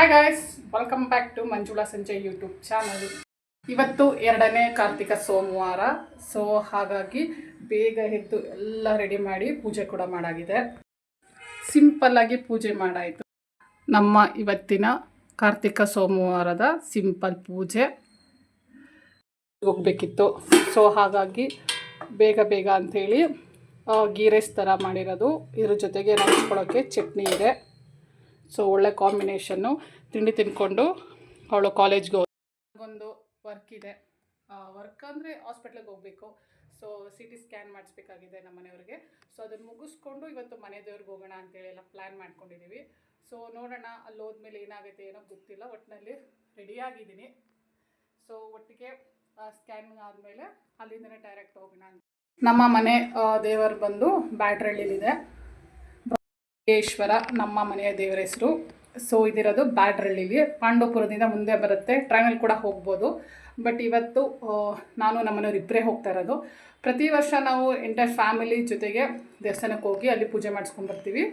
Hi guys welcome back to Manjula Sanjay YouTube channel ಇವತ್ತು ಎರಡನೇ ಕಾರ್ತಿಕ ಸೋಮವಾರ ಸೊ ಹಾಗಾಗಿ ಬೇಗ ಎದ್ದು ಎಲ್ಲ ರೆಡಿ ಮಾಡಿ ಪೂಜೆ ಕೂಡ ಮಾಡಾಗಿದೆ. ಸಿಂಪಲ್ ಆಗಿ ಪೂಜೆ ಮಾಡಾಯಿತು. ನಮ್ಮ ಇವತ್ತಿನ ಕಾರ್ತಿಕ ಸೋಮವಾರದ ಸಿಂಪಲ್ ಪೂಜೆ ಹೋಗಬೇಕಿತ್ತು. ಸೊ ಹಾಗಾಗಿ ಬೇಗ ಬೇಗ ಅಂಥೇಳಿ ಗೀ ರೈಸ್ ಥರ ಮಾಡಿರೋದು. ಇದ್ರ ಜೊತೆಗೆ ನೆನೆಸ್ಕೊಳ್ಳೋಕ್ಕೆ ಚಟ್ನಿ ಇದೆ. ಸೊ ಒಳ್ಳೆ ಕಾಂಬಿನೇಷನ್ನು ತಿಂಡಿ ತಿಂದ್ಕೊಂಡು ಅವಳು ಕಾಲೇಜ್ಗೆ ಒಂದು ವರ್ಕ್ ಇದೆ. ವರ್ಕ್ ಅಂದರೆ ಹಾಸ್ಪಿಟ್ಲಿಗೆ ಹೋಗಬೇಕು. ಸೊ ಸಿ ಟಿ ಸ್ಕ್ಯಾನ್ ಮಾಡಿಸ್ಬೇಕಾಗಿದೆ ನಮ್ಮ ಮನೆಯವ್ರಿಗೆ. ಸೊ ಅದನ್ನು ಮುಗಿಸ್ಕೊಂಡು ಇವತ್ತು ಮನೆ ದೇವ್ರಿಗೆ ಹೋಗೋಣ ಅಂತೇಳಿ ಎಲ್ಲ ಪ್ಲ್ಯಾನ್ ಮಾಡ್ಕೊಂಡಿದ್ದೀವಿ ಸೊ ನೋಡೋಣ ಅಲ್ಲಿ ಹೋದ್ಮೇಲೆ ಏನಾಗುತ್ತೆ ಏನೋ ಗೊತ್ತಿಲ್ಲ. ಒಟ್ಟಿನಲ್ಲಿ ರೆಡಿಯಾಗಿದ್ದೀನಿ ಸೊ ಒಟ್ಟಿಗೆ ಸ್ಕ್ಯಾನ್ ಆದಮೇಲೆ ಅಲ್ಲಿಂದನೇ ಡೈರೆಕ್ಟ್ ಹೋಗೋಣ ನಮ್ಮ ಮನೆ ದೇವರು ಬಂದು ಬ್ಯಾಟ್ರಳ್ಳಿಲಿದೆ ಈಶ್ವರ ನಮ್ಮ ಮನೆಯ ದೇವರ ಹೆಸರು. ಸೊ ಇದಿರೋದು ಬ್ಯಾಡ್ರಳ್ಳಿಲಿ. ಪಾಂಡವಪುರದಿಂದ ಮುಂದೆ ಬರುತ್ತೆ. ಟ್ರೈನಲ್ಲಿ ಕೂಡ ಹೋಗ್ಬೋದು. ಬಟ್ ಇವತ್ತು ನಾನು ನಮ್ಮನೆಯವ್ರು ಇಬ್ಬರೇ ಹೋಗ್ತಾ ಇರೋದು. ಪ್ರತಿ ವರ್ಷ ನಾವು ಎಂಟೈರ್ ಫ್ಯಾಮಿಲಿ ಜೊತೆಗೆ ದೇವಸ್ಥಾನಕ್ಕೆ ಹೋಗಿ ಅಲ್ಲಿ ಪೂಜೆ ಮಾಡಿಸ್ಕೊಂಡು ಬರ್ತೀವಿ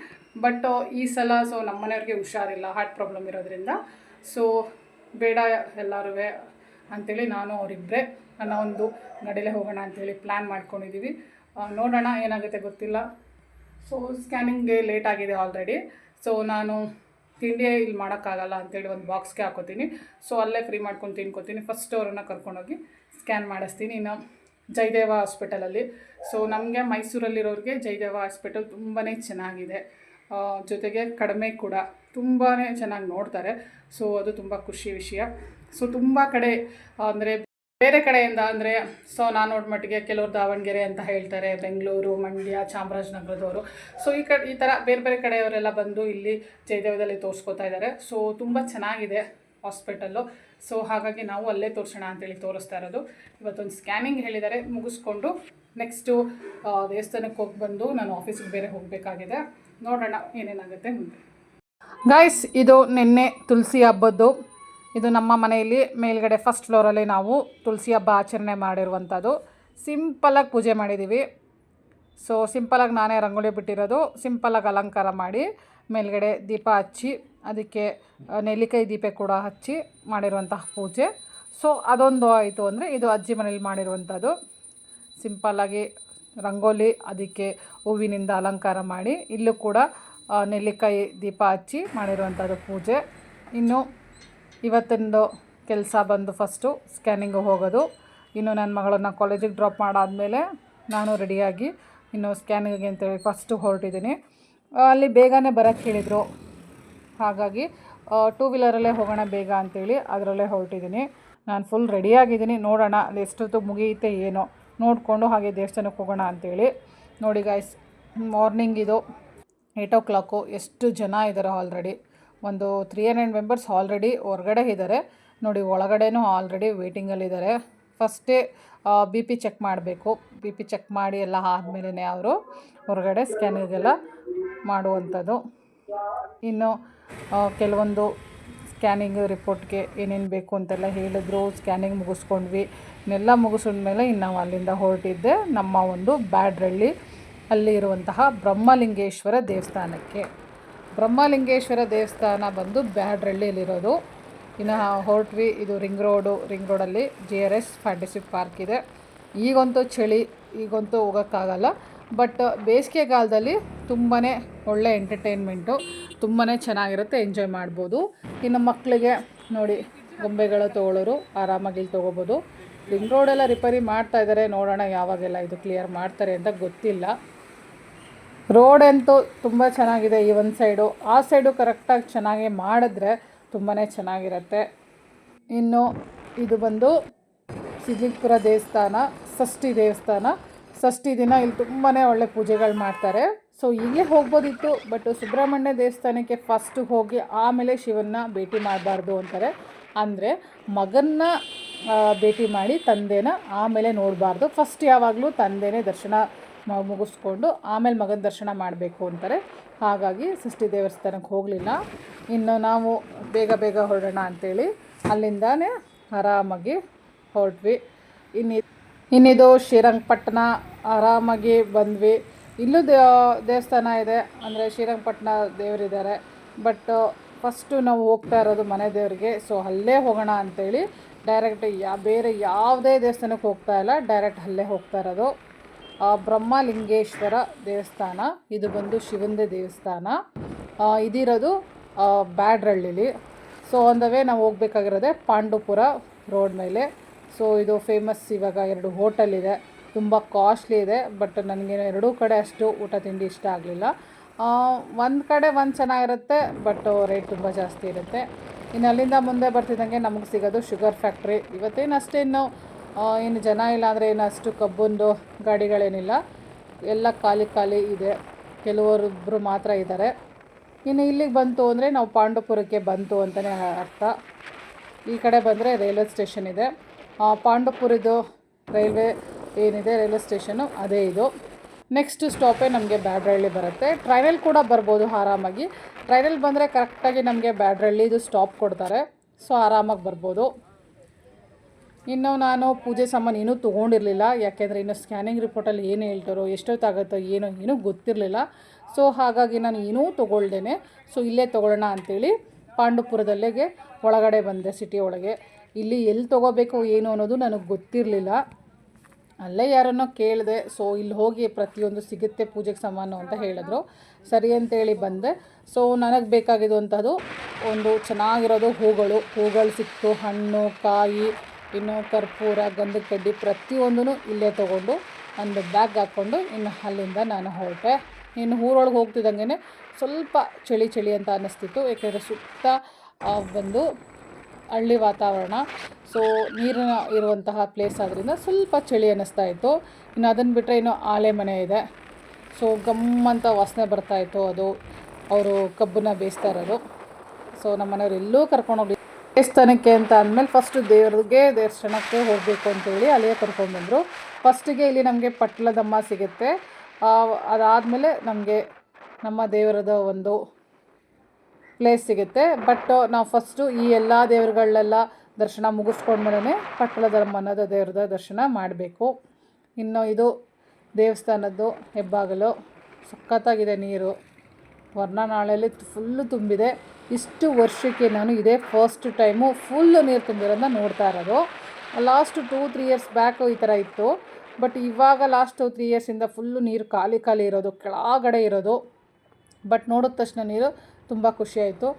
ಬಟ್ ಈ ಸಲ ಸೊ ನಮ್ಮ ಮನೆಯವ್ರಿಗೆ ಹುಷಾರಿಲ್ಲ. ಹಾರ್ಟ್ ಪ್ರಾಬ್ಲಮ್ ಇರೋದ್ರಿಂದ. ಸೊ ಬೇಡ ಎಲ್ಲರೂ ಅಂಥೇಳಿ ನಾನು ಅವರಿಬ್ಬರೇ ನನ್ನ ಒಂದು ನಡಲೇ ಹೋಗೋಣ ಅಂಥೇಳಿ ಪ್ಲ್ಯಾನ್ ಮಾಡ್ಕೊಂಡಿದ್ದೀವಿ ನೋಡೋಣ ಏನಾಗುತ್ತೆ ಗೊತ್ತಿಲ್ಲ. ಸೊ ಸ್ಕ್ಯಾನಿಂಗ್ಗೆ ಲೇಟ್ ಆಗಿದೆ ಆಲ್ರೆಡಿ ಸೊ ನಾನು ತಿಂಡಿ ಇಲ್ಲಿ ಮಾಡೋಕ್ಕಾಗಲ್ಲ ಅಂತೇಳಿ ಒಂದು ಬಾಕ್ಸ್ಗೆ ಹಾಕೋತೀನಿ. ಸೊ ಅಲ್ಲೇ ಫ್ರೀ ಮಾಡ್ಕೊಂಡು ತಿನ್ಕೋತೀನಿ. ಫಸ್ಟ್ ಅವರನ್ನು ಕರ್ಕೊಂಡೋಗಿ ಸ್ಕ್ಯಾನ್ ಮಾಡಿಸ್ತೀನಿ. ಇನ್ನು ಜಯದೇವ ಹಾಸ್ಪಿಟಲಲ್ಲಿ ಸೊ ನಮಗೆ ಮೈಸೂರಲ್ಲಿರೋರಿಗೆ ಜಯದೇವ ಹಾಸ್ಪಿಟಲ್ ತುಂಬಾ ಚೆನ್ನಾಗಿದೆ. ಜೊತೆಗೆ ಕಡಿಮೆ ಕೂಡ. ತುಂಬಾ ಚೆನ್ನಾಗಿ ನೋಡ್ತಾರೆ. ಸೊ ಅದು ತುಂಬ ಖುಷಿ ವಿಷಯ. ಸೊ ತುಂಬ ಕಡೆ, ಅಂದರೆ ಬೇರೆ ಕಡೆಯಿಂದ ಅಂದರೆ ಸೊ ನಾನು ನೋಡ್ ಮಟ್ಟಿಗೆ ಕೆಲವರು ದಾವಣಗೆರೆ ಅಂತ ಹೇಳ್ತಾರೆ, ಬೆಂಗಳೂರು, ಮಂಡ್ಯ, ಚಾಮರಾಜನಗರದವರು. ಸೊ ಈ ಕಡೆ, ಈ ಥರ ಬೇರೆ ಬೇರೆ ಕಡೆಯವರೆಲ್ಲ ಬಂದು ಇಲ್ಲಿ ಜಯದೇವದಲ್ಲಿ ತೋರಿಸ್ಕೊತಾ ಇದ್ದಾರೆ. ಸೊ ತುಂಬ ಚೆನ್ನಾಗಿದೆ ಹಾಸ್ಪಿಟಲ್ಲು ಸೊ ಹಾಗಾಗಿ ನಾವು ಅಲ್ಲೇ ತೋರಿಸೋಣ ಅಂತೇಳಿ ತೋರಿಸ್ತಾ ಇರೋದು. ಇವತ್ತೊಂದು ಸ್ಕ್ಯಾನಿಂಗ್ ಹೇಳಿದ್ದಾರೆ, ಮುಗಿಸ್ಕೊಂಡು ನೆಕ್ಸ್ಟು ದೇವಸ್ಥಾನಕ್ಕೆ ಹೋಗಿ ಬಂದು ನಾನು ಆಫೀಸಿಗೆ ಬೇರೆ ಹೋಗಬೇಕಾಗಿದೆ. ನೋಡೋಣ ಏನೇನಾಗುತ್ತೆ ಮುಂದೆ. ಗಾಯ್ಸ್ ಇದು ನಿನ್ನೆ ತುಳಸಿ ಹಬ್ಬದ್ದು. ಇದು ನಮ್ಮ ಮನೆಯಲ್ಲಿ ಮೇಲ್ಗಡೆ ಫಸ್ಟ್ ಫ್ಲೋರಲ್ಲಿ ನಾವು ತುಳಸಿ ಹಬ್ಬ ಆಚರಣೆ ಮಾಡಿರುವಂಥದ್ದು. ಸಿಂಪಲಾಗಿ ಪೂಜೆ ಮಾಡಿದ್ದೀವಿ ಸೊ ಸಿಂಪಲಾಗಿ ನಾನೇ ರಂಗೋಲಿ ಬಿಟ್ಟಿರೋದು. ಸಿಂಪಲಾಗಿ ಅಲಂಕಾರ ಮಾಡಿ ಮೇಲ್ಗಡೆ ದೀಪ ಹಚ್ಚಿ, ಅದಕ್ಕೆ ನೆಲ್ಲಿಕಾಯಿ ದೀಪ ಕೂಡ ಹಚ್ಚಿ ಮಾಡಿರುವಂತಹ ಪೂಜೆ. ಸೊ ಅದೊಂದು ಆಯಿತು ಅಂದರೆ ಇದು ಅಜ್ಜಿ ಮನೇಲಿ ಮಾಡಿರುವಂಥದ್ದು. ಸಿಂಪಲ್ಲಾಗಿ ರಂಗೋಲಿ, ಅದಕ್ಕೆ ಹೂವಿನಿಂದ ಅಲಂಕಾರ ಮಾಡಿ, ಇಲ್ಲೂ ಕೂಡ ನೆಲ್ಲಿಕಾಯಿ ದೀಪ ಹಚ್ಚಿ ಮಾಡಿರುವಂಥದ್ದು ಪೂಜೆ. ಇನ್ನು ಇವತ್ತಿಂದು ಕೆಲಸ ಬಂದು ಫಸ್ಟು ಸ್ಕ್ಯಾನಿಂಗ್ ಹೋಗೋದು. ಇನ್ನು ನನ್ನ ಮಗಳನ್ನು ಕಾಲೇಜಿಗೆ ಡ್ರಾಪ್ ಮಾಡಾದಮೇಲೆ ನಾನು ರೆಡಿಯಾಗಿ ಇನ್ನು ಸ್ಕ್ಯಾನಿಂಗ್ಗೆ ಅಂತೇಳಿ ಫಸ್ಟು ಹೊರಟಿದ್ದೀನಿ ಅಲ್ಲಿ ಬೇಗನೆ ಬರೋಕ್ಕೆ ಹೇಳಿದರು. ಹಾಗಾಗಿ ಟೂ ವೀಲರಲ್ಲೇ ಹೋಗೋಣ ಬೇಗ ಅಂತೇಳಿ ಅದರಲ್ಲೇ ಹೊರಟಿದ್ದೀನಿ ನಾನು ಫುಲ್ ರೆಡಿಯಾಗಿದ್ದೀನಿ ನೋಡೋಣ, ಅಲ್ಲಿ ಎಷ್ಟೊತ್ತು ಮುಗಿಯುತ್ತೆ ಏನೋ. ನೋಡಿಕೊಂಡು ಹಾಗೆ ದೇವಸ್ಥಾನಕ್ಕೆ ಹೋಗೋಣ ಅಂತೇಳಿ ನೋಡಿ ಗಾಯ್ಸ್ ಮಾರ್ನಿಂಗ್ ಇದು ಏಯ್ಟ್ ಓ ಕ್ಲಾಕು ಎಷ್ಟು ಜನ ಇದ್ದಾರೆ ಆಲ್ರೆಡಿ ಒಂದು ತ್ರೀ ಹಂಡ್ರೆಡ್ ಮೆಂಬರ್ಸ್ ಆಲ್ರೆಡಿ ಹೊರಗಡೆ ಇದ್ದಾರೆ ನೋಡಿ, ಒಳಗಡೆನೂ ಆಲ್ರೆಡಿ ವೇಟಿಂಗಲ್ಲಿದ್ದಾರೆ ಫಸ್ಟೇ ಬಿ ಪಿ ಚೆಕ್ ಮಾಡಬೇಕು. ಬಿ ಪಿ ಚೆಕ್ ಮಾಡಿ ಎಲ್ಲ ಆದಮೇಲೆ ಅವರು ಹೊರಗಡೆ ಸ್ಕ್ಯಾನಿಗೆಲ್ಲ ಮಾಡುವಂಥದ್ದು. ಇನ್ನು ಕೆಲವೊಂದು ಸ್ಕ್ಯಾನಿಂಗ್ ರಿಪೋರ್ಟ್ಗೆ ಏನೇನು ಬೇಕು ಅಂತೆಲ್ಲ ಹೇಳಿದ್ರು. ಸ್ಕ್ಯಾನಿಂಗ್ ಮುಗಿಸ್ಕೊಂಡ್ವಿ. ಇನ್ನೆಲ್ಲ ಮುಗಿಸಿದ್ಮೇಲೆ ಇನ್ನು ನಾವು ಅಲ್ಲಿಂದ ಹೊರಟಿದ್ದೆ ನಮ್ಮ ಒಂದು ಬ್ಯಾಡ್ರಳ್ಳಿ ಅಲ್ಲಿ ಇರುವಂತಹ ಬ್ರಹ್ಮಲಿಂಗೇಶ್ವರ ದೇವಸ್ಥಾನಕ್ಕೆ. ಬ್ರಹ್ಮಲಿಂಗೇಶ್ವರ ದೇವಸ್ಥಾನ ಬಂದು ಬ್ಯಾಡ್ರಳ್ಳಿಯಲ್ಲಿರೋದು. ಇನ್ನು ಹೊರಟ್ವಿ ಇದು ರಿಂಗ್ ರೋಡು, ರಿಂಗ್ ರೋಡಲ್ಲಿ G R S fantasy park ಇದೆ. ಈಗಂತೂ ಚಳಿ, ಈಗಂತೂ ಹೋಗೋಕ್ಕಾಗಲ್ಲ. ಬಟ್ ಬೇಸಿಗೆಗಾಲದಲ್ಲಿ ತುಂಬಾ ಒಳ್ಳೆ ಎಂಟರ್ಟೈನ್ಮೆಂಟು ತುಂಬಾ ಚೆನ್ನಾಗಿರುತ್ತೆ, ಎಂಜಾಯ್ ಮಾಡ್ಬೋದು. ಇನ್ನು ಮಕ್ಕಳಿಗೆ ನೋಡಿ, ಗೊಂಬೆಗಳ ತೊಗೊಳ್ಳೋರು ಆರಾಮಾಗಿ ಇಲ್ಲಿ ತೊಗೋಬೋದು. ರಿಂಗ್ ರೋಡೆಲ್ಲ ರಿಪೇರಿ ಮಾಡ್ತಾ ಇದ್ದಾರೆ ನೋಡೋಣ ಯಾವಾಗೆಲ್ಲ ಇದು ಕ್ಲಿಯರ್ ಮಾಡ್ತಾರೆ ಅಂತ ಗೊತ್ತಿಲ್ಲ. ರೋಡ್ ಅಂತೂ ತುಂಬ ಚೆನ್ನಾಗಿದೆ ಈ ಒಂದು ಸೈಡು ಆ ಸೈಡು ಕರೆಕ್ಟಾಗಿ ಚೆನ್ನಾಗಿ ಮಾಡಿದ್ರೆ ತುಂಬಾ ಚೆನ್ನಾಗಿರುತ್ತೆ. ಇನ್ನು ಇದು ಬಂದು ಸಿದ್ಲಿಪುರ ದೇವಸ್ಥಾನ, ಷಷ್ಠಿ ದೇವಸ್ಥಾನ. ಷಷ್ಠಿ ದಿನ ಇಲ್ಲಿ ತುಂಬಾ ಒಳ್ಳೆ ಪೂಜೆಗಳು ಮಾಡ್ತಾರೆ. ಸೊ ಹೀಗೆ ಹೋಗ್ಬೋದಿತ್ತು ಬಟ್ ಸುಬ್ರಹ್ಮಣ್ಯ ದೇವಸ್ಥಾನಕ್ಕೆ ಫಸ್ಟು ಹೋಗಿ ಆಮೇಲೆ ಶಿವನ್ನ ಭೇಟಿ ಮಾಡಬಾರ್ದು ಅಂತಾರೆ. ಅಂದರೆ ಮಗನ್ನ ಭೇಟಿ ಮಾಡಿ ತಂದೆನ ಆಮೇಲೆ ನೋಡಬಾರ್ದು. ಫಸ್ಟ್ ಯಾವಾಗಲೂ ತಂದೆನೇ ದರ್ಶನ ಮುಗಿಸ್ಕೊಂಡು ಆಮೇಲೆ ಮಗನ ದರ್ಶನ ಮಾಡಬೇಕು ಅಂತಾರೆ. ಹಾಗಾಗಿ ಸೃಷ್ಟಿ ದೇವಸ್ಥಾನಕ್ಕೆ ಹೋಗಲಿಲ್ಲ. ಇನ್ನು ನಾವು ಬೇಗ ಬೇಗ ಹೊರಡೋಣ ಅಂಥೇಳಿ ಅಲ್ಲಿಂದಾನೇ ಆರಾಮಾಗಿ ಹೊರಟ್ವಿ. ಇನ್ನಿ ಇನ್ನಿದು ಶ್ರೀರಂಗಪಟ್ಟಣ ಆರಾಮಾಗಿ ಬಂದ್ವಿ. ಇಲ್ಲೂ ದೇವಸ್ಥಾನ ಇದೆ. ಅಂದರೆ ಶ್ರೀರಂಗಪಟ್ಟಣ ದೇವರಿದ್ದಾರೆ. ಬಟ್ ಫಸ್ಟು ನಾವು ಹೋಗ್ತಾ ಇರೋದು ಮನೆ ದೇವರಿಗೆ. ಸೊ ಅಲ್ಲೇ ಹೋಗೋಣ ಅಂತೇಳಿ ಡೈರೆಕ್ಟ್ ಯಾ ಬೇರೆ ಯಾವುದೇ ದೇವಸ್ಥಾನಕ್ಕೆ ಹೋಗ್ತಾ ಇಲ್ಲ. ಡೈರೆಕ್ಟ್ ಅಲ್ಲೇ ಹೋಗ್ತಾ ಇರೋದು. ಬ್ರಹ್ಮಲಿಂಗೇಶ್ವರ ದೇವಸ್ಥಾನ, ಇದು ಬಂದು ಶಿವಂದೆ ದೇವಸ್ಥಾನ. ಇದಿರೋದು ಬ್ಯಾಡ್ರಳ್ಳಿಲಿ. ಸೊ ಆನ್ ದ ವೇ ನಾವು ಹೋಗ್ಬೇಕಾಗಿರೋದೆ ಪಾಂಡುಪುರ ರೋಡ್ ಮೇಲೆ. ಸೊ ಇದು ಫೇಮಸ್ ಇವಾಗ ಎರಡು ಹೋಟೆಲ್ ಇದೆ. ತುಂಬ ಕಾಸ್ಟ್ಲಿ ಇದೆ ಬಟ್ ನನಗೆ ಎರಡೂ ಕಡೆ ಅಷ್ಟು ಊಟ ತಿಂಡಿ ಇಷ್ಟ ಆಗಲಿಲ್ಲ. ಒಂದು ಕಡೆ ಒಂದು ಚೆನ್ನಾಗಿರುತ್ತೆ ಬಟ್ ರೇಟ್ ತುಂಬ ಜಾಸ್ತಿ ಇರುತ್ತೆ. ಇನ್ನು ಅಲ್ಲಿಂದ ಮುಂದೆ ಬರ್ತಿದ್ದಂಗೆ ನಮಗೆ ಸಿಗೋದು ಶುಗರ್ ಫ್ಯಾಕ್ಟ್ರಿ ಇವತ್ತೇನು ಅಷ್ಟೇನು ಏನು ಜನ ಇಲ್ಲ ಅಂದರೆ ಏನು ಅಷ್ಟು ಕಬ್ಬೊಂದು ಗಾಡಿಗಳೇನಿಲ್ಲ. ಎಲ್ಲ ಖಾಲಿ ಖಾಲಿ ಇದೆ. ಕೆಲವರೊಬ್ಬರು ಮಾತ್ರ ಇದ್ದಾರೆ. ಇನ್ನು ಇಲ್ಲಿಗೆ ಬಂತು ಅಂದರೆ ನಾವು ಪಾಂಡವಪುರಕ್ಕೆ ಬಂತು ಅಂತಲೇ ಅರ್ಥ. ಈ ಕಡೆ ಬಂದರೆ ರೈಲ್ವೆ ಸ್ಟೇಷನ್ ಇದೆ. ಪಾಂಡವಪುರದ್ದು ರೈಲ್ವೆ ಏನಿದೆ, ರೈಲ್ವೆ ಸ್ಟೇಷನು ಅದೇ ಇದು. ನೆಕ್ಸ್ಟ್ ಸ್ಟಾಪೇ ನಮಗೆ ಬ್ಯಾಡ್ರಳ್ಳಿ ಬರುತ್ತೆ. ಟ್ರೈನಲ್ಲಿ ಕೂಡ ಬರ್ಬೋದು ಆರಾಮಾಗಿ. ಟ್ರೈನಲ್ಲಿ ಬಂದರೆ ಕರೆಕ್ಟಾಗಿ ನಮಗೆ ಬ್ಯಾಡ್ರಳ್ಳಿದು ಸ್ಟಾಪ್ ಕೊಡ್ತಾರೆ. ಸೊ ಆರಾಮಾಗಿ ಬರ್ಬೋದು. ಇನ್ನು ನಾನು ಪೂಜೆ ಸಾಮಾನು ಏನೂ ತೊಗೊಂಡಿರಲಿಲ್ಲ. ಯಾಕೆಂದರೆ ಇನ್ನು ಸ್ಕ್ಯಾನಿಂಗ್ ರಿಪೋರ್ಟಲ್ಲಿ ಏನು ಹೇಳ್ತಾರೋ, ಎಷ್ಟೊತ್ತಾಗುತ್ತೋ ಏನೋ ಏನೂ ಗೊತ್ತಿರಲಿಲ್ಲ. ಸೊ ಹಾಗಾಗಿ ನಾನು ಏನೂ ತೊಗೊಳ್ದೇನೆ. ಸೊ ಇಲ್ಲೇ ತೊಗೊಳ್ಳೋಣ ಅಂಥೇಳಿ ಪಾಂಡುಪುರದಲ್ಲಿಗೆ ಒಳಗಡೆ ಬಂದೆ ಸಿಟಿ ಒಳಗೆ. ಇಲ್ಲಿ ಎಲ್ಲಿ ತೊಗೋಬೇಕು ಏನು ಅನ್ನೋದು ನನಗೆ ಗೊತ್ತಿರಲಿಲ್ಲ. ಅಲ್ಲೇ ಯಾರನ್ನೋ ಕೇಳಿದೆ. ಸೊ ಇಲ್ಲಿ ಹೋಗಿ ಪ್ರತಿಯೊಂದು ಸಿಗುತ್ತೆ ಪೂಜೆಗೆ ಸಾಮಾನು ಅಂತ ಹೇಳಿದ್ರು. ಸರಿ ಅಂತೇಳಿ ಬಂದೆ. ಸೊ ನನಗೆ ಬೇಕಾಗಿರುವಂಥದ್ದು ಒಂದು ಚೆನ್ನಾಗಿರೋದು ಹೂಗಳು. ಹೂಗಳು ಸಿಕ್ತು, ಹಣ್ಣು, ಕಾಯಿ ಇನ್ನು ಕರ್ಪೂರ ಗಂಧದ ಕಡ್ಡಿ ಪ್ರತಿಯೊಂದೂ ಇಲ್ಲೇ ತೊಗೊಂಡು ಒಂದು ಬ್ಯಾಗ್ ಹಾಕ್ಕೊಂಡು ಇನ್ನು ಅಲ್ಲಿಂದ ನಾನು ಹೊರಟೆ. ಇನ್ನು ಊರೊಳಗೆ ಹೋಗ್ತಿದ್ದಂಗೆ ಸ್ವಲ್ಪ ಚಳಿ ಚಳಿ ಅಂತ ಅನ್ನಿಸ್ತಿತ್ತು. ಏಕೆಂದರೆ ಸುತ್ತ ಒಂದು ಹಳ್ಳಿ ವಾತಾವರಣ. ಸೊ ನೀರಿನ ಇರುವಂತಹ ಪ್ಲೇಸ್ ಆದ್ದರಿಂದ ಸ್ವಲ್ಪ ಚಳಿ ಅನ್ನಿಸ್ತಾ ಇತ್ತು. ಇನ್ನು ಅದನ್ನು ಬಿಟ್ಟರೆ ಇನ್ನು ಆಲೆ ಮನೆ ಇದೆ. ಸೊ ಗಮ್ಮಂತ ವಾಸನೆ ಬರ್ತಾಯಿತ್ತು ಅದು. ಅವರು ಕಬ್ಬನ್ನ ಬೇಯಿಸ್ತಾ ಇರೋದು. ಸೊ ನಮ್ಮ ಮನೆಯವ್ರು ಎಲ್ಲೂ ಕರ್ಕೊಂಡೋಗಿ ದೇವಸ್ಥಾನಕ್ಕೆ ಅಂತ ಅಂದಮೇಲೆ ಫಸ್ಟು ದೇವ್ರಿಗೆ ದೇವಸ್ಥಾನಕ್ಕೆ ಹೋಗಬೇಕು ಅಂತೇಳಿ ಅಲ್ಲಿಗೆ ಕರ್ಕೊಂಡ್ಬಂದರು ಫಸ್ಟಿಗೆ ಇಲ್ಲಿ ನಮಗೆ ಪಟ್ಲದಮ್ಮ ಸಿಗುತ್ತೆ. ಅದಾದಮೇಲೆ ನಮಗೆ ನಮ್ಮ ದೇವರದ ಒಂದು ಪ್ಲೇಸ್ ಸಿಗುತ್ತೆ. ಬಟ್ ನಾವು ಫಸ್ಟು ಈ ಎಲ್ಲ ದೇವರುಗಳನ್ನೆಲ್ಲ ದರ್ಶನ ಮುಗಿಸ್ಕೊಂಡ್ಮೇಲೆ ಪಟ್ಲದಮ್ಮನದ ದೇವ್ರದ ದರ್ಶನ ಮಾಡಬೇಕು. ಇನ್ನು ಇದು ದೇವಸ್ಥಾನದ್ದು ಹೆಬ್ಬಾಗಲು. ಸಖತ್ತಾಗಿದೆ ನೀರು. ವರ್ಣನಾಳೆಯಲ್ಲಿ ಫುಲ್ಲು ತುಂಬಿದೆ. ಇಷ್ಟು ವರ್ಷಕ್ಕೆ ನಾನು ಇದೇ ಫಸ್ಟ್ ಟೈಮು ಫುಲ್ಲು ನೀರು ತುಂಬಿರೋದನ್ನ ನೋಡ್ತಾ ಇರೋದು. Last two three years back ಈ ಥರ ಇತ್ತು. ಬಟ್ ಇವಾಗ ಲಾಸ್ಟ್ ತ್ರೀ ಇಯರ್ಸಿಂದ ಫುಲ್ಲು ನೀರು ಖಾಲಿ ಖಾಲಿ ಇರೋದು, ಕೆಳಗಡೆ ಇರೋದು. ಬಟ್ ನೋಡಿದ ತಕ್ಷಣ ನೀರು ತುಂಬ ಖುಷಿಯಾಯಿತು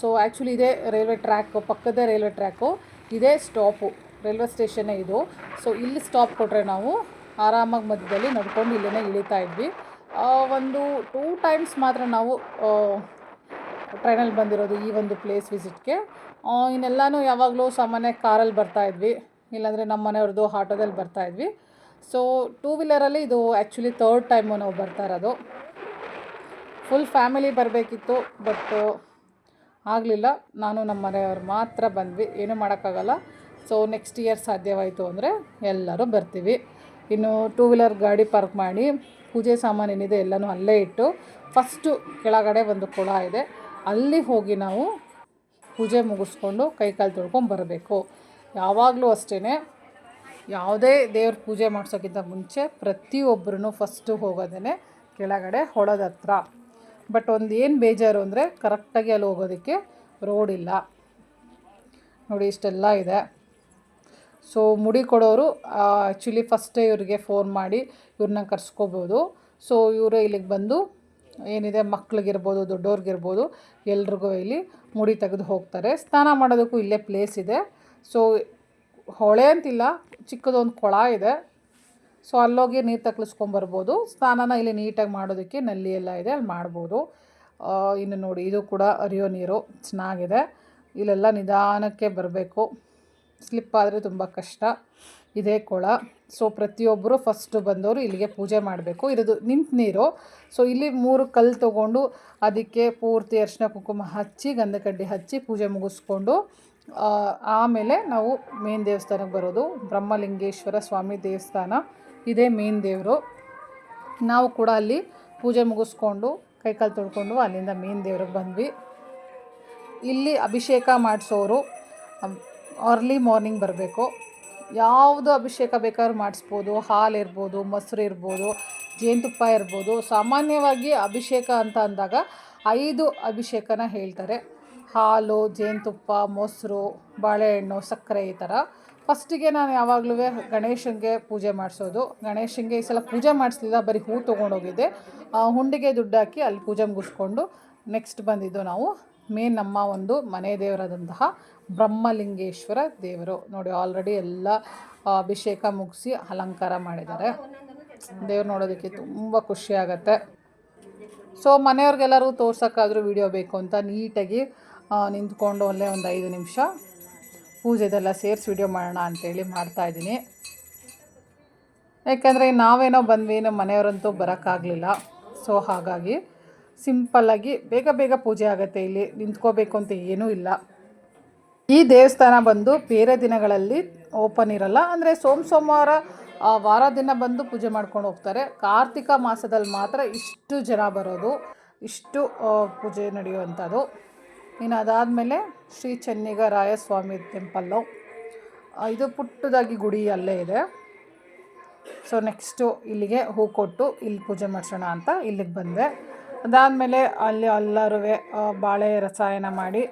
ಸೊ ಆ್ಯಕ್ಚುಲಿ ಇದೇ ರೈಲ್ವೆ ಟ್ರ್ಯಾಕು ಪಕ್ಕದ ರೈಲ್ವೆ ಟ್ರ್ಯಾಕು ಇದೇ ಸ್ಟಾಪು ರೈಲ್ವೆ ಸ್ಟೇಷನ್ನೇ ಇದು. ಸೊ ಇಲ್ಲಿ ಸ್ಟಾಪ್ ಕೊಟ್ಟರೆ ನಾವು ಆರಾಮಾಗಿ ಮಧ್ಯದಲ್ಲಿ ನಡ್ಕೊಂಡು ಇಲ್ಲೇ ಇಳಿತಾ ಇದ್ವಿ. ಒಂದು ಟೂ ಟೈಮ್ಸ್ ಮಾತ್ರ ನಾವು ಟ್ರೈನಲ್ಲಿ ಬಂದಿರೋದು ಈ ಒಂದು ಪ್ಲೇಸ್ ವಿಸಿಟ್ಗೆ ಇನ್ನೆಲ್ಲನೂ ಯಾವಾಗಲೂ ಸಾಮಾನ್ಯ ಕಾರಲ್ಲಿ ಬರ್ತಾಯಿದ್ವಿ ಇಲ್ಲಾಂದರೆ ನಮ್ಮ ಮನೆಯವ್ರದ್ದು ಆಟೋದಲ್ಲಿ ಬರ್ತಾಯಿದ್ವಿ ಸೊ ಟೂ ವೀಲರಲ್ಲಿ ಇದು ಆ್ಯಕ್ಚುಲಿ ತರ್ಡ್ ಟೈಮು ನಾವು ಬರ್ತಾ ಇರೋದು. ಫುಲ್ ಫ್ಯಾಮಿಲಿ ಬರಬೇಕಿತ್ತು ಬಟ್ ಆಗಲಿಲ್ಲ. ನಾನು ನಮ್ಮ ಮನೆಯವ್ರು ಮಾತ್ರ ಬಂದ್ವಿ. ಏನೂ ಮಾಡೋಕ್ಕಾಗಲ್ಲ. ಸೊ ನೆಕ್ಸ್ಟ್ ಇಯರ್ ಸಾಧ್ಯವಾಯಿತು ಅಂದರೆ ಎಲ್ಲರೂ ಬರ್ತೀವಿ. ಇನ್ನು ಟೂ ವೀಲರ್ ಗಾಡಿ ಪಾರ್ಕ್ ಮಾಡಿ, ಪೂಜೆ ಸಾಮಾನು ಏನಿದೆ ಎಲ್ಲನೂ ಅಲ್ಲೇ ಇಟ್ಟು ಫಸ್ಟು ಕೆಳಗಡೆ ಒಂದು ಕೊಳ ಇದೆ. ಅಲ್ಲಿ ಹೋಗಿ ನಾವು ಪೂಜೆ ಮುಗಿಸ್ಕೊಂಡು ಕೈಕಾಲು ತೊಳ್ಕೊಂಡು ಬರಬೇಕು. ಯಾವಾಗಲೂ ಅಷ್ಟೇ ಯಾವುದೇ ದೇವ್ರ ಪೂಜೆ ಮಾಡಿಸೋಕ್ಕಿಂತ ಮುಂಚೆ ಪ್ರತಿಯೊಬ್ಬರೂ ಫಸ್ಟು ಹೋಗೋದೇ ಕೆಳಗಡೆ ಹೊಳದ ಹತ್ರ. ಬಟ್ ಒಂದು ಏನು ಬೇಜಾರು ಅಂದರೆ ಕರೆಕ್ಟಾಗಿ ಅಲ್ಲಿ ಹೋಗೋದಕ್ಕೆ ರೋಡ್ ಇಲ್ಲ. ನೋಡಿ ಇಷ್ಟೆಲ್ಲ ಇದೆ. ಸೊ ಮುಡಿ ಕೊಡೋರು ಆ್ಯಕ್ಚುಲಿ ಫಸ್ಟೇ ಇವ್ರಿಗೆ ಫೋನ್ ಮಾಡಿ ಇವ್ರನ್ನ ಕರ್ಸ್ಕೋಬೋದು. ಸೊ ಇವರು ಇಲ್ಲಿಗೆ ಬಂದು ಏನಿದೆ, ಮಕ್ಳಿಗಿರ್ಬೋದು ದೊಡ್ಡವ್ರಿಗಿರ್ಬೋದು ಎಲ್ರಿಗೂ ಇಲ್ಲಿ ಮುಡಿ ತೆಗೆದು ಹೋಗ್ತಾರೆ. ಸ್ನಾನ ಮಾಡೋದಕ್ಕೂ ಇಲ್ಲೇ ಪ್ಲೇಸ್ ಇದೆ. ಸೊ ಹೊಳೆ ಅಂತಿಲ್ಲ, ಚಿಕ್ಕದೊಂದು ಕೊಳ ಇದೆ. ಸೊ ಅಲ್ಲೋಗಿ ನೀರು ತಕ್ಳಿಸ್ಕೊಂಬರ್ಬೋದು ಸ್ನಾನನ ಇಲ್ಲಿ ನೀಟಾಗಿ ಮಾಡೋದಕ್ಕೆ ನಲ್ಲಿ ಎಲ್ಲ ಇದೆ ಅಲ್ಲಿ ಮಾಡ್ಬೋದು. ಇನ್ನು ನೋಡಿ, ಇದು ಕೂಡ ಅರಿಯೋ ನೀರು, ಚೆನ್ನಾಗಿದೆ. ಇಲ್ಲೆಲ್ಲ ನಿಧಾನಕ್ಕೆ ಬರಬೇಕು. ಸ್ಲಿಪ್ ಆದರೆ ತುಂಬ ಕಷ್ಟ. ಇದೇ ಕೊಳ. ಸೊ ಪ್ರತಿಯೊಬ್ಬರು ಫಸ್ಟು ಬಂದವರು ಇಲ್ಲಿಗೆ ಪೂಜೆ ಮಾಡಬೇಕು. ಇರೋದು ನಿಂತ ನೀರು. ಸೊ ಇಲ್ಲಿ ಮೂರು ಕಲ್ಲು ತೊಗೊಂಡು ಅದಕ್ಕೆ ಪೂರ್ತಿ ಅರಿಶಿನ ಕುಂಕುಮ ಹಚ್ಚಿ, ಗಂಧಕಡ್ಡಿ ಹಚ್ಚಿ ಪೂಜೆ ಮುಗಿಸ್ಕೊಂಡು ಆಮೇಲೆ ನಾವು ಮೇನ್ ದೇವಸ್ಥಾನಕ್ಕೆ ಬರೋದು. ಬ್ರಹ್ಮಲಿಂಗೇಶ್ವರ ಸ್ವಾಮಿ ದೇವಸ್ಥಾನ. ಇದೇ ಮೇನ್ ದೇವರು. ನಾವು ಕೂಡ ಅಲ್ಲಿ ಪೂಜೆ ಮುಗಿಸ್ಕೊಂಡು ಕೈಕಾಲು ತೊಳ್ಕೊಂಡು ಅಲ್ಲಿಂದ ಮೇನ್ ದೇವ್ರಿಗೆ ಬಂದ್ವಿ. ಇಲ್ಲಿ ಅಭಿಷೇಕ ಮಾಡಿಸೋರು ಅರ್ಲಿ ಮಾರ್ನಿಂಗ್ ಬರಬೇಕು. ಯಾವುದು ಅಭಿಷೇಕ ಬೇಕಾದ್ರೂ ಮಾಡಿಸ್ಬೋದು, ಹಾಲು ಇರ್ಬೋದು, ಮೊಸರು ಇರ್ಬೋದು, ಜೇನುತುಪ್ಪ ಇರ್ಬೋದು. ಸಾಮಾನ್ಯವಾಗಿ ಅಭಿಷೇಕ ಅಂತ ಅಂದಾಗ ಐದು ಅಭಿಷೇಕನ ಹೇಳ್ತಾರೆ. ಹಾಲು, ಜೇನುತುಪ್ಪ, ಮೊಸರು, ಬಾಳೆಹಣ್ಣು, ಸಕ್ಕರೆ ಈ ಥರ. ಫಸ್ಟಿಗೆ ನಾನು ಯಾವಾಗಲೂ ಗಣೇಶನಿಗೆ ಪೂಜೆ ಮಾಡಿಸೋದು. ಗಣೇಶನಿಗೆ ಈ ಸಲ ಪೂಜೆ ಮಾಡಿಸ್ಲಿಲ್ಲ, ಬರೀ ಹೂ ತೊಗೊಂಡೋಗಿದ್ದೆ. ಹುಂಡಿಗೆ ದುಡ್ಡು ಹಾಕಿ ಅಲ್ಲಿ ಪೂಜೆ ಮುಗಿಸ್ಕೊಂಡು ನೆಕ್ಸ್ಟ್ ಬಂದಿದ್ದು ನಾವು ಮೇನ್ ನಮ್ಮ ಒಂದು ಮನೆ ದೇವರಾದಂತಹ ಬ್ರಹ್ಮಲಿಂಗೇಶ್ವರ ದೇವರು. ನೋಡಿ ಆಲ್ರೆಡಿ ಎಲ್ಲ ಅಭಿಷೇಕ ಮುಗಿಸಿ ಅಲಂಕಾರ ಮಾಡಿದ್ದಾರೆ. ದೇವ್ರು ನೋಡೋದಕ್ಕೆ ತುಂಬ ಖುಷಿ ಆಗುತ್ತೆ. ಸೊ ಮನೆಯವ್ರಿಗೆಲ್ಲರೂ ತೋರ್ಸೋಕ್ಕಾದ್ರೂ ವಿಡಿಯೋ ಬೇಕು ಅಂತ ನೀಟಾಗಿ ನಿಂತ್ಕೊಂಡು ಅಲ್ಲೇ ಒಂದು ಐದು ನಿಮಿಷ ಪೂಜೆದೆಲ್ಲ ಸೇರಿಸಿ ವಿಡಿಯೋ ಮಾಡೋಣ ಅಂತೇಳಿ ಮಾಡ್ತಾಯಿದ್ದೀನಿ ಯಾಕೆಂದರೆ ನಾವೇನೋ ಬಂದ್ವಿ ನಮ್ಮ ಮನೆಯವರಂತೂ ಬರೋಕ್ಕಾಗಲಿಲ್ಲ. ಸೊ ಹಾಗಾಗಿ ಸಿಂಪಲ್ಲಾಗಿ ಬೇಗ ಬೇಗ ಪೂಜೆ ಆಗುತ್ತೆ ಇಲ್ಲಿ. ನಿಂತ್ಕೋಬೇಕು ಅಂತ ಏನೂ ಇಲ್ಲ. ಈ ದೇವಸ್ಥಾನ ಬಂದು ಬೇರೆ ದಿನಗಳಲ್ಲಿ ಓಪನ್ ಇರಲ್ಲ. ಅಂದರೆ ಸೋಮ ಸೋಮವಾರ ವಾರ ದಿನ ಬಂದು ಪೂಜೆ ಮಾಡ್ಕೊಂಡು ಹೋಗ್ತಾರೆ. ಕಾರ್ತಿಕ ಮಾಸದಲ್ಲಿ ಮಾತ್ರ ಇಷ್ಟು ಜನ ಬರೋದು, ಇಷ್ಟು ಪೂಜೆ ನಡೆಯುವಂಥದ್ದು. ಇನ್ನು ಅದಾದಮೇಲೆ ಶ್ರೀ ಚೆನ್ನಿಗರಾಯ ಸ್ವಾಮಿ ಟೆಂಪಲ್ಲು ಇದು ಪುಟ್ಟದಾಗಿ ಗುಡಿ ಅಲ್ಲೇ ಇದೆ. ಸೊ ನೆಕ್ಸ್ಟು ಇಲ್ಲಿಗೆ ಹೂ ಕೊಟ್ಟು ಇಲ್ಲಿ ಪೂಜೆ ಮಾಡಿಸೋಣ ಅಂತ ಇಲ್ಲಿಗೆ ಬಂದೆ. ಅದಾದಮೇಲೆ ಅಲ್ಲಿ ಎಲ್ಲರೂ ಬಾಳೆ ರಸಾಯನ ಮಾಡಿ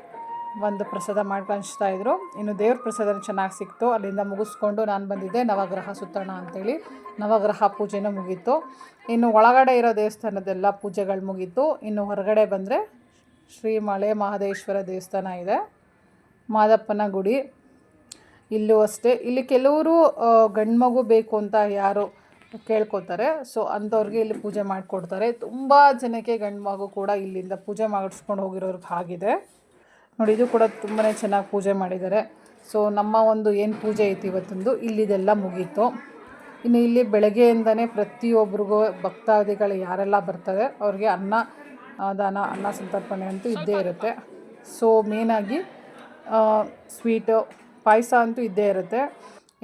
ಒಂದು ಪ್ರಸಾದ ಮಾಡ್ಕಂಚ್ತಾ ಇದ್ರು. ಇನ್ನು ದೇವ್ರ ಪ್ರಸಾದ ಚೆನ್ನಾಗಿ ಸಿಕ್ತು. ಅಲ್ಲಿಂದ ಮುಗಿಸ್ಕೊಂಡು ನಾನು ಬಂದಿದ್ದೆ ನವಗ್ರಹ ಸುತ್ತಣ ಅಂತೇಳಿ. ನವಗ್ರಹ ಪೂಜೆನೂ ಮುಗೀತು. ಇನ್ನು ಒಳಗಡೆ ಇರೋ ದೇವಸ್ಥಾನದೆಲ್ಲ ಪೂಜೆಗಳು ಮುಗೀತು. ಇನ್ನು ಹೊರಗಡೆ ಬಂದರೆ ಶ್ರೀ ಮಳೆ ಮಹದೇಶ್ವರ ದೇವಸ್ಥಾನ ಇದೆ. ಮಾದಪ್ಪನ ಗುಡಿ. ಇಲ್ಲೂ ಅಷ್ಟೇ. ಇಲ್ಲಿ ಕೆಲವರು ಗಂಡು ಮಗು ಬೇಕು ಅಂತ ಯಾರು ಕೇಳ್ಕೊತಾರೆ. ಸೊ, ಅಂಥವ್ರಿಗೆ ಇಲ್ಲಿ ಪೂಜೆ ಮಾಡಿಕೊಡ್ತಾರೆ. ತುಂಬ ಜನಕ್ಕೆ ಗಂಡು ಕೂಡ ಇಲ್ಲಿಂದ ಪೂಜೆ ಮಾಡಿಸ್ಕೊಂಡು ಹೋಗಿರೋರ್ಗೆ ಆಗಿದೆ ನೋಡಿ, ಇದು ಕೂಡ ತುಂಬಾ ಚೆನ್ನಾಗಿ ಪೂಜೆ ಮಾಡಿದ್ದಾರೆ. ಸೊ ನಮ್ಮ ಒಂದು ಏನು ಪೂಜೆ ಐತಿ ಇವತ್ತೊಂದು, ಇಲ್ಲಿದೆಲ್ಲ ಮುಗೀತು. ಇನ್ನು ಇಲ್ಲಿ ಬೆಳಗ್ಗೆಯಿಂದನೇ ಪ್ರತಿಯೊಬ್ಬರಿಗೂ ಭಕ್ತಾದಿಗಳು ಯಾರೆಲ್ಲ ಬರ್ತಾರೆ, ಅವ್ರಿಗೆ ಅನ್ನ ದಾನ, ಅನ್ನ ಸಂತರ್ಪಣೆ ಅಂತೂ ಇದ್ದೇ ಇರುತ್ತೆ. ಸೊ ಮೇನಾಗಿ ಸ್ವೀಟು ಪಾಯಸ ಅಂತೂ ಇದ್ದೇ ಇರುತ್ತೆ.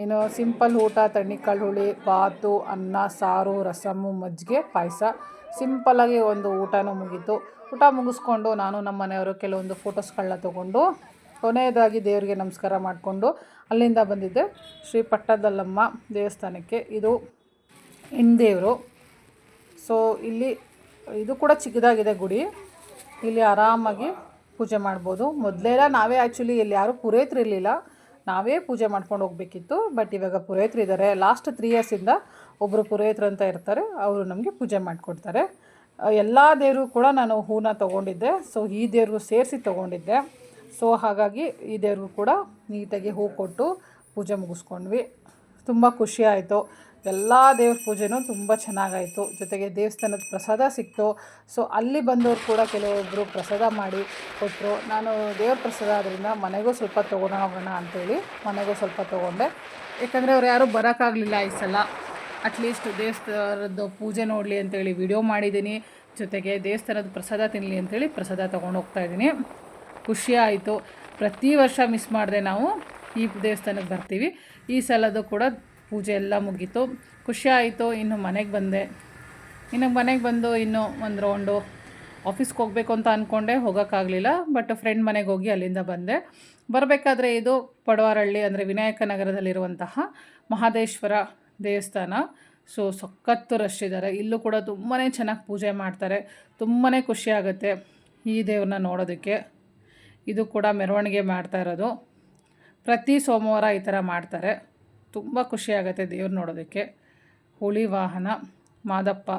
ಇನ್ನು ಸಿಂಪಲ್ ಊಟ ತಣ್ಣಿಕಾಳು ಹುಳಿ ಬಾತು, ಅನ್ನ, ಸಾರು, ರಸಮು, ಮಜ್ಜಿಗೆ, ಪಾಯಸ. ಸಿಂಪಲ್ಲಾಗಿ ಒಂದು ಊಟನೂ ಮುಗೀತು. ಊಟ ಮುಗಿಸ್ಕೊಂಡು ನಾನು ನಮ್ಮ ಮನೆಯವರು ಕೆಲವೊಂದು ಫೋಟೋಸ್ಗಳನ್ನ ತೊಗೊಂಡು ಕೊನೆಯದಾಗಿ ದೇವರಿಗೆ ನಮಸ್ಕಾರ ಮಾಡಿಕೊಂಡು ಅಲ್ಲಿಂದ ಬಂದಿದ್ದೆ ಶ್ರೀ ಪಟ್ಟದಲ್ಲಮ್ಮ ದೇವಸ್ಥಾನಕ್ಕೆ. ಇದು ಹೆಣ್ದೇವರು ಸೊ ಇಲ್ಲಿ ಇದು ಕೂಡ ಚಿಕ್ಕದಾಗಿದೆ ಗುಡಿ. ಇಲ್ಲಿ ಆರಾಮಾಗಿ ಪೂಜೆ ಮಾಡ್ಬೋದು. ಮೊದಲೆಲ್ಲ ನಾವೇ ಆ್ಯಕ್ಚುಲಿ ಇಲ್ಲಿ ಯಾರೂ ಪುರೋಹಿತರಿರಲಿಲ್ಲ ನಾವೇ ಪೂಜೆ ಮಾಡ್ಕೊಂಡು ಹೋಗಬೇಕಿತ್ತು. ಬಟ್ ಇವಾಗ ಪುರೋಹಿತರಿದ್ದಾರೆ ಲಾಸ್ಟ್ ತ್ರೀ ಇಯರ್ಸಿಂದ ಒಬ್ಬರು ಪುರೋಹಿತರು ಅಂತ ಇರ್ತಾರೆ. ಅವರು ನಮಗೆ ಪೂಜೆ ಮಾಡಿಕೊಡ್ತಾರೆ. ಎಲ್ಲ ದೇವರು ಕೂಡ ನಾನು ಹೂನ ತೊಗೊಂಡಿದ್ದೆ. ಸೊ ಈ ದೇವ್ರಿಗೂ ಸೇರಿಸಿ ತೊಗೊಂಡಿದ್ದೆ. ಸೊ ಹಾಗಾಗಿ ಈ ದೇವ್ರಿಗೂ ಕೂಡ ನೀಟಾಗಿ ಹೂ ಕೊಟ್ಟು ಪೂಜೆ ಮುಗಿಸ್ಕೊಂಡ್ವಿ. ತುಂಬ ಖುಷಿ ಆಯಿತು. ಎಲ್ಲ ದೇವ್ರ ಪೂಜೆನೂ ತುಂಬ ಚೆನ್ನಾಗಾಯಿತು. ಜೊತೆಗೆ ದೇವಸ್ಥಾನದ ಪ್ರಸಾದ ಸಿಕ್ತು. ಸೊ ಅಲ್ಲಿ ಬಂದವರು ಕೂಡ ಕೆಲವೊಬ್ಬರು ಪ್ರಸಾದ ಮಾಡಿ ಕೊಟ್ಟರು ನಾನು ದೇವ್ರ ಪ್ರಸಾದ ಆದ್ದರಿಂದ ಮನೆಗೂ ಸ್ವಲ್ಪ ತೊಗೊಂಡು ಹೋಗೋಣ ಮನೆಗೂ ಸ್ವಲ್ಪ ತೊಗೊಂಡೆ. ಯಾಕಂದರೆ ಅವ್ರು ಯಾರೂ ಬರೋಕ್ಕಾಗಲಿಲ್ಲ ಈ ಸಲ. ಅಟ್ಲೀಸ್ಟ್ ದೇವಸ್ಥಾನದ್ದು ಪೂಜೆ ನೋಡಲಿ ಅಂತೇಳಿ ವಿಡಿಯೋ ಮಾಡಿದ್ದೀನಿ ಜೊತೆಗೆ ದೇವಸ್ಥಾನದ ಪ್ರಸಾದ ತಿನ್ನಲಿ ಅಂತೇಳಿ ಪ್ರಸಾದ ತೊಗೊಂಡು ಹೋಗ್ತಾ ಇದ್ದೀನಿ ಖುಷಿ ಆಯಿತು. ಪ್ರತಿ ವರ್ಷ ಮಿಸ್ ಮಾಡಿದೆ ನಾವು ಈ ದೇವಸ್ಥಾನಕ್ಕೆ ಬರ್ತೀವಿ. ಈ ಸಲದ್ದು ಕೂಡ ಪೂಜೆ ಎಲ್ಲ ಮುಗೀತು. ಖುಷಿ ಆಯಿತು. ಇನ್ನು ಮನೆಗೆ ಬಂದೆ. ಇನ್ನು ಮನೆಗೆ ಬಂದು ಇನ್ನು ಒಂದು ರೌಂಡು ಆಫೀಸ್ಗೆ ಹೋಗಬೇಕು ಅಂತ ಅಂದ್ಕೊಂಡೆ ಹೋಗೋಕ್ಕಾಗಲಿಲ್ಲ ಬಟ್ ಫ್ರೆಂಡ್ ಮನೆಗೆ ಹೋಗಿ ಅಲ್ಲಿಂದ ಬಂದೆ. ಬರಬೇಕಾದ್ರೆ ಇದು ಪಡವಾರಳ್ಳಿ ಅಂದರೆ ವಿನಾಯಕ ನಗರದಲ್ಲಿರುವಂತಹ ಮಹಾದೇಶ್ವರ ದೇವಸ್ಥಾನ. ಸೊ ಸಖತ್ತು ರಶ್ ಇದ್ದಾರೆ ಇಲ್ಲೂ ಕೂಡ ತುಂಬಾ ಚೆನ್ನಾಗಿ ಪೂಜೆ ಮಾಡ್ತಾರೆ. ತುಂಬಾ ಖುಷಿ ಆಗುತ್ತೆ ಈ ದೇವ್ರನ್ನ ನೋಡೋದಕ್ಕೆ. ಇದು ಕೂಡ ಮೆರವಣಿಗೆ ಮಾಡ್ತಾ ಇರೋದು. ಪ್ರತಿ ಸೋಮವಾರ ಈ ಥರ ಮಾಡ್ತಾರೆ. ತುಂಬ ಖುಷಿಯಾಗುತ್ತೆ ದೇವ್ರು ನೋಡೋದಕ್ಕೆ. ಹುಳಿ ವಾಹನ, ಮಾದಪ್ಪ.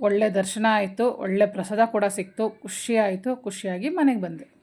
ಒಳ್ಳೆ ದರ್ಶನ ಆಯಿತು, ಒಳ್ಳೆ ಪ್ರಸಾದ ಕೂಡ ಸಿಕ್ತು. ಖುಷಿ ಆಯಿತು, ಖುಷಿಯಾಗಿ ಮನೆಗೆ ಬಂದೆ.